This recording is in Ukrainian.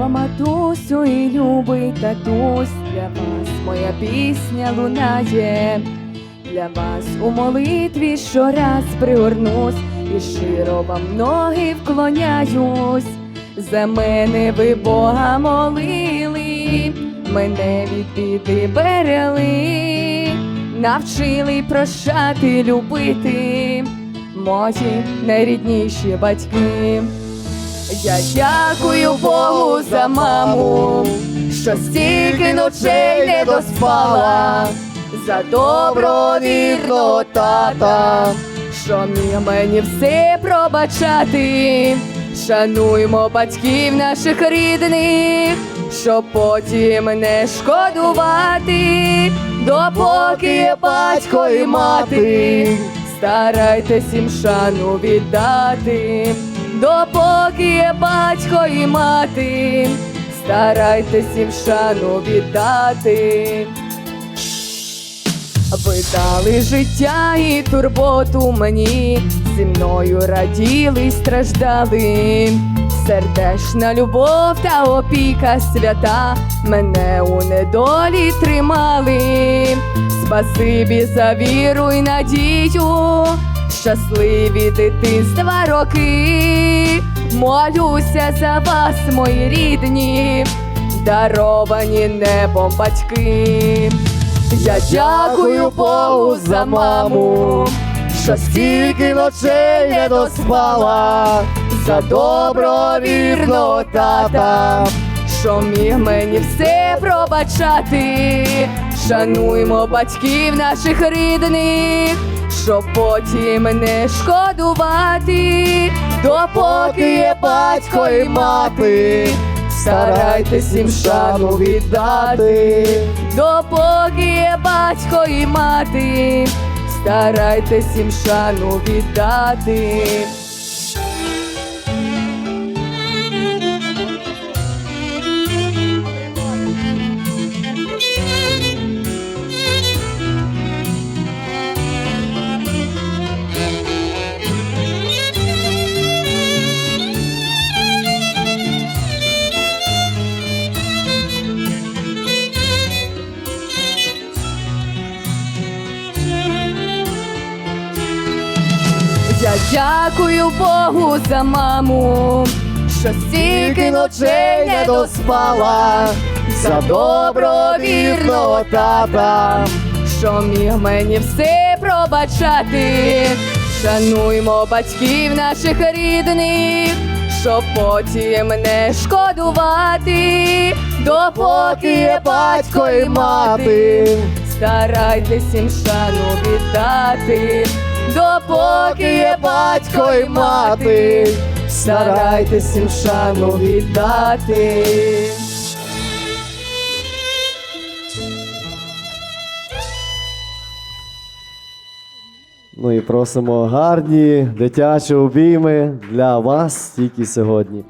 Люба матусю і любий татусь, для вас моя пісня лунає, для вас у молитві щораз пригорнусь і щиро вам ноги вклоняюсь. За мене ви Бога молили, мене від біди берегли, навчили прощати, любити мої найрідніші батьки. Я дякую Богу за маму, що стільки ночей не доспала, за добровірного тата, що міг мені все пробачати. Шануймо батьків наших рідних, щоб потім не шкодувати, допоки батько і мати, старайтесь їм шану віддати, допоки є батько і мати, старайтесь їм шану віддати. Ви дали життя і турботу мені, зі мною раділи й страждали. Сердечна любов та опіка свята мене у недолі тримали. Спасибі за віру й надію, щасливі дитинства роки. Молюся за вас, мої рідні, даровані небом батьки. Я дякую Богу за маму, що стільки ночей не доспала, за добровірного тата, що міг мені все пробачати. Шануймо батьків наших рідних, щоб потім не шкодувати, допоки є батько і мати. Старайтесь їм шану віддати, допоки є батько і мати, старайтесь їм шану віддати. Я дякую Богу за маму, що стільки ночей не доспала, за добровірного тата, що міг мені все пробачати. Шануймо батьків наших рідних, щоб потім не шкодувати, допоки є батько і мати. Старайтесь їм шану віддати, допоки є батько і мати, старайтесь їм шану віддати. Ну і просимо гарні дитячі обійми для вас тільки сьогодні.